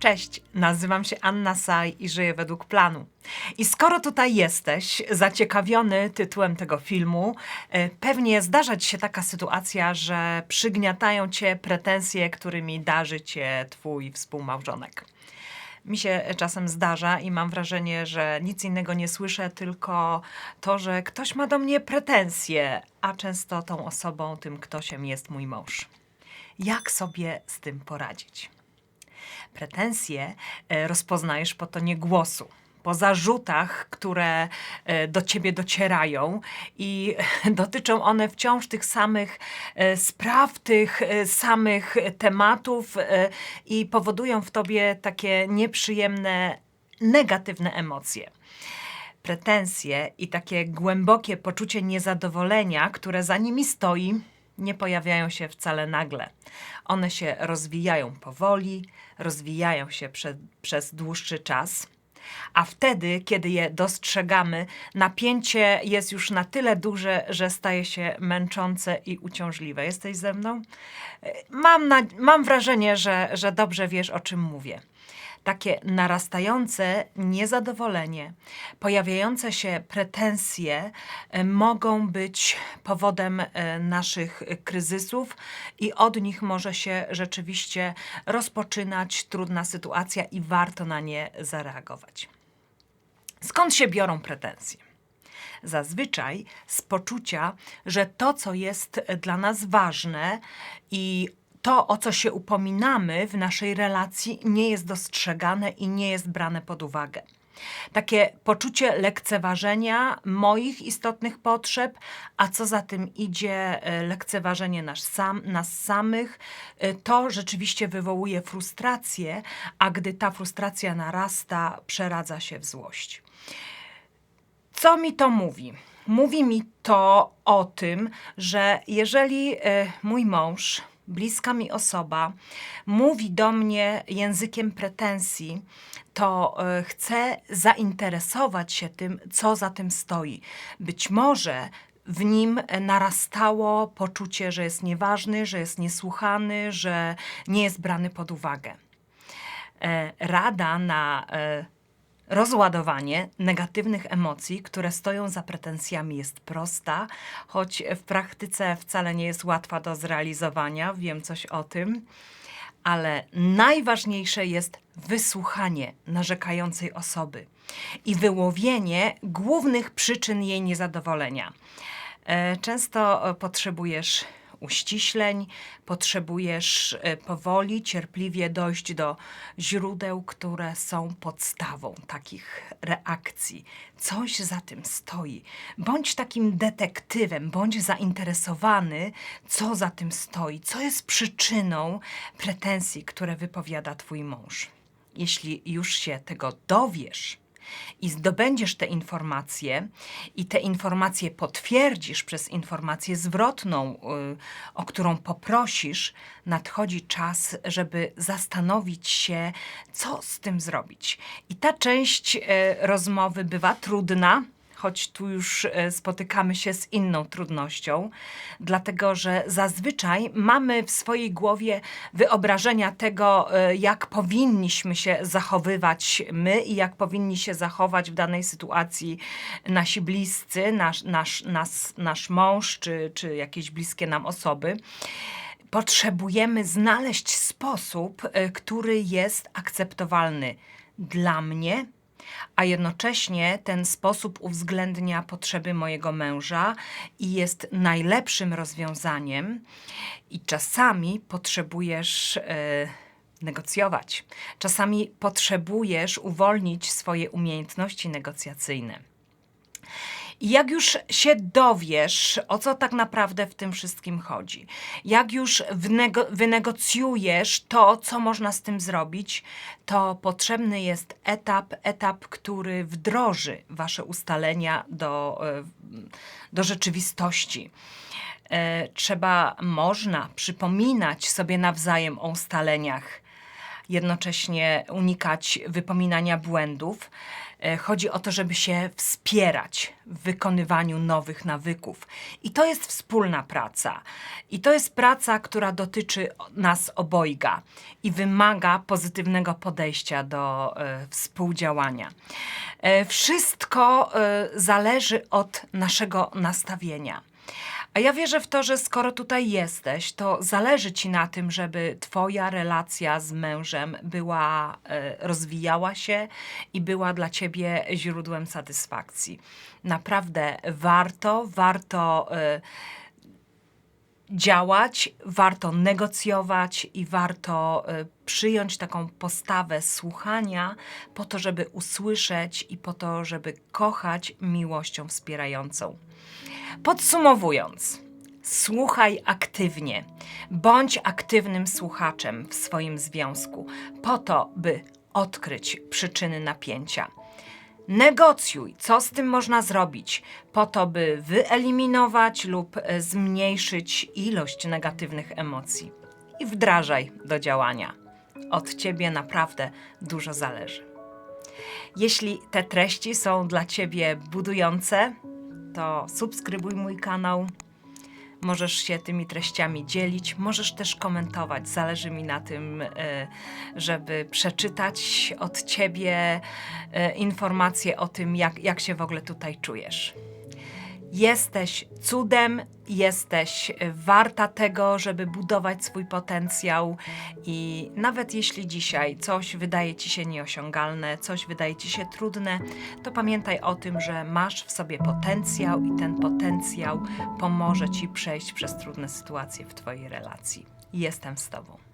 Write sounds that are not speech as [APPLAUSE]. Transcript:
Cześć, nazywam się Anna Saj i żyję według planu. I skoro tutaj jesteś, zaciekawiony tytułem tego filmu, e, pewnie zdarza ci się taka sytuacja, że przygniatają cię pretensje, którymi darzy cię twój współmałżonek. Mi się czasem zdarza i mam wrażenie, że nic innego nie słyszę, tylko to, że ktoś ma do mnie pretensje, a często tą osobą, tym ktośem jest mój mąż. Jak sobie z tym poradzić? Pretensje e, rozpoznajesz po tonie głosu, po zarzutach, które e, do ciebie docierają i [LAUGHS] dotyczą one wciąż tych samych e, spraw, tych samych tematów i powodują w tobie takie nieprzyjemne, negatywne emocje. Pretensje i takie głębokie poczucie niezadowolenia, które za nimi stoi, nie pojawiają się wcale nagle. One się rozwijają powoli, rozwijają się prze, przez dłuższy czas. A wtedy, kiedy je dostrzegamy, napięcie jest już na tyle duże, że staje się męczące i uciążliwe. Jesteś ze mną? Mam, na, mam wrażenie, że, że dobrze wiesz, o czym mówię takie narastające niezadowolenie, pojawiające się pretensje e, mogą być powodem e, naszych kryzysów i od nich może się rzeczywiście rozpoczynać trudna sytuacja i warto na nie zareagować. Skąd się biorą pretensje? Zazwyczaj z poczucia, że to, co jest dla nas ważne i to, o co się upominamy w naszej relacji, nie jest dostrzegane i nie jest brane pod uwagę. Takie poczucie lekceważenia moich istotnych potrzeb, a co za tym idzie, e, lekceważenie nas, sam, nas samych, e, to rzeczywiście wywołuje frustrację, a gdy ta frustracja narasta, przeradza się w złość. Co mi to mówi? Mówi mi to o tym, że jeżeli e, mój mąż, bliska mi osoba, mówi do mnie językiem pretensji, to e, chcę zainteresować się tym, co za tym stoi. Być może w nim narastało poczucie, że jest nieważny, że jest niesłuchany, że nie jest brany pod uwagę. E, Rada na e, rozładowanie negatywnych emocji, które stoją za pretensjami, jest prosta, choć w praktyce wcale nie jest łatwa do zrealizowania. Wiem coś o tym. Ale najważniejsze jest wysłuchanie narzekającej osoby i wyłowienie głównych przyczyn jej niezadowolenia. E, Często e, potrzebujesz uściśleń, potrzebujesz e, powoli, cierpliwie dojść do źródeł, które są podstawą takich reakcji. Coś za tym stoi. Bądź takim detektywem, bądź zainteresowany, co za tym stoi, co jest przyczyną pretensji, które wypowiada Twój mąż. Jeśli już się tego dowiesz, i zdobędziesz te informacje i te informacje potwierdzisz przez informację zwrotną, y, o którą poprosisz, nadchodzi czas, żeby zastanowić się, co z tym zrobić. I ta część y, rozmowy bywa trudna. Choć tu już e, spotykamy się z inną trudnością, dlatego że zazwyczaj mamy w swojej głowie wyobrażenia tego, e, jak powinniśmy się zachowywać my i jak powinni się zachować w danej sytuacji nasi bliscy, nasz, nasz, nas, nasz mąż czy, czy jakieś bliskie nam osoby. Potrzebujemy znaleźć sposób, e, który jest akceptowalny dla mnie a jednocześnie ten sposób uwzględnia potrzeby mojego męża i jest najlepszym rozwiązaniem. I czasami potrzebujesz e, negocjować, czasami potrzebujesz uwolnić swoje umiejętności negocjacyjne. Jak już się dowiesz, o co tak naprawdę w tym wszystkim chodzi, jak już wynegocjujesz to, co można z tym zrobić, to potrzebny jest etap, etap, który wdroży Wasze ustalenia do, e, do rzeczywistości. E, Trzeba, można przypominać sobie nawzajem o ustaleniach jednocześnie unikać wypominania błędów. E, Chodzi o to, żeby się wspierać w wykonywaniu nowych nawyków. I to jest wspólna praca. I to jest praca, która dotyczy nas obojga i wymaga pozytywnego podejścia do e, współdziałania. E, wszystko zależy od naszego nastawienia. A ja wierzę w to, że skoro tutaj jesteś, to zależy ci na tym, żeby twoja relacja z mężem była, e, rozwijała się i była dla ciebie źródłem satysfakcji. Naprawdę warto, warto e, działać, warto negocjować i warto e, przyjąć taką postawę słuchania po to, żeby usłyszeć i po to, żeby kochać miłością wspierającą. Podsumowując, słuchaj aktywnie, bądź aktywnym słuchaczem w swoim związku, po to, by odkryć przyczyny napięcia. Negocjuj, co z tym można zrobić, po to, by wyeliminować lub e, zmniejszyć ilość negatywnych emocji. I wdrażaj do działania. Od ciebie naprawdę dużo zależy. Jeśli te treści są dla Ciebie budujące, to subskrybuj mój kanał. Możesz się tymi treściami dzielić, możesz też komentować. Zależy mi na tym, e, żeby przeczytać od Ciebie e, informacje o tym, jak, jak się w ogóle tutaj czujesz. Jesteś cudem, jesteś warta tego, żeby budować swój potencjał i nawet jeśli dzisiaj coś wydaje ci się nieosiągalne, coś wydaje ci się trudne, to pamiętaj o tym, że masz w sobie potencjał i ten potencjał pomoże ci przejść przez trudne sytuacje w twojej relacji. Jestem z tobą.